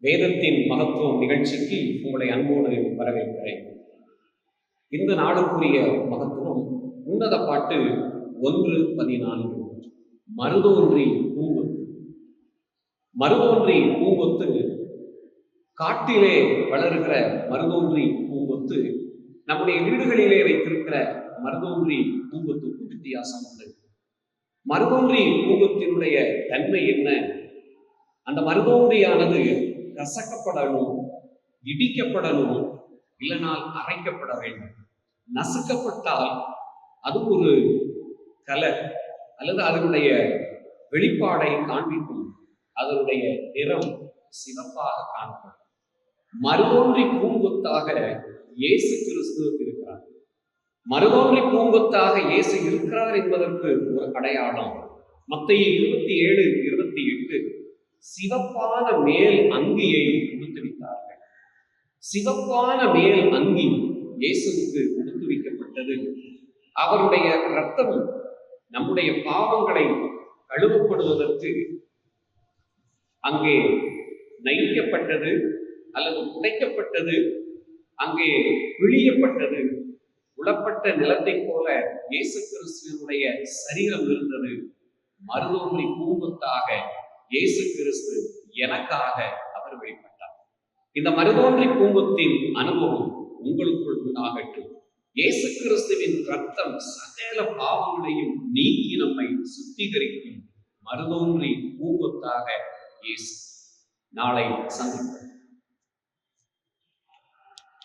வேதத்தின் மகத்துவம் நிகழ்ச்சிக்கு உங்களை அன்போடு வரவேற்கிறேன். இந்த நாளுக்குரிய மகத்துவம் உன்னத பாட்டு ஒன்று பதினான்கு. மருதோன்றி பூங்கொத்து. மருதோன்றி பூங்கொத்து காட்டிலே வளர்கிற மருதோன்றி பூங்கொத்து நம்முடைய வீடுகளிலே வைத்திருக்கிற மருதோன்றி பூங்கொத்துக்கு வித்தியாசம் உண்டு. மருதோன்றி பூங்கொத்தினுடைய தன்மை என்ன? அந்த மருதோன்றியானது நசக்கப்படணும் இடிக்கப்படணும் இல்லைனால் அரைக்கப்பட வேண்டும். நசுக்கப்பட்டால் அது ஒரு கலர் அல்லது அதனுடைய வெளிப்பாடை காண்பிக்கும் அதனுடைய நிறம் சிவப்பாக காணப்படும். மருதோன்றி பூங்கொத்தாக இயேசு கிறிஸ்து இருக்கிறார். மருதோன்றி பூங்கொத்தாக இயேசு இருக்கிறார் என்பதற்கு ஒரு அடையாளம் மத்திய இருபத்தி ஏழு இருபத்தி எட்டு. சிவப்பான மேல் அங்கியை உடுத்துவித்தார்கள். சிவப்பான மேல் அங்கி இயேசுவுக்கு உடுத்துவிக்கப்பட்டது. அவருடைய ரத்தம் நம்முடைய பாவங்களை கழுவப்படுவதற்கு அங்கே நைக்கப்பட்டது அல்லது உடைக்கப்பட்டது அங்கே பிழியப்பட்டது உளப்பட்ட நிலத்தைப் போல இயேசு கிறிஸ்துவனுடைய சரீரம் இருந்தது. மருதோன்றி பூங்கொத்தாக இயேசு கிறிஸ்து எனக்காக அவர் வெளிப்பட்டார். இந்த மருதோன்றி பூங்கத்தின் அனுபவம் உங்களுக்குள் உண்டாகட்டும். இயேசு கிறிஸ்துவின் ரத்தம் சகல பாவங்களையும் நீக்கி நம்மை சுத்திகரிக்கும் மருதோன்றி பூங்கொத்தாக இயேசு. நாளை சந்திப்போம்.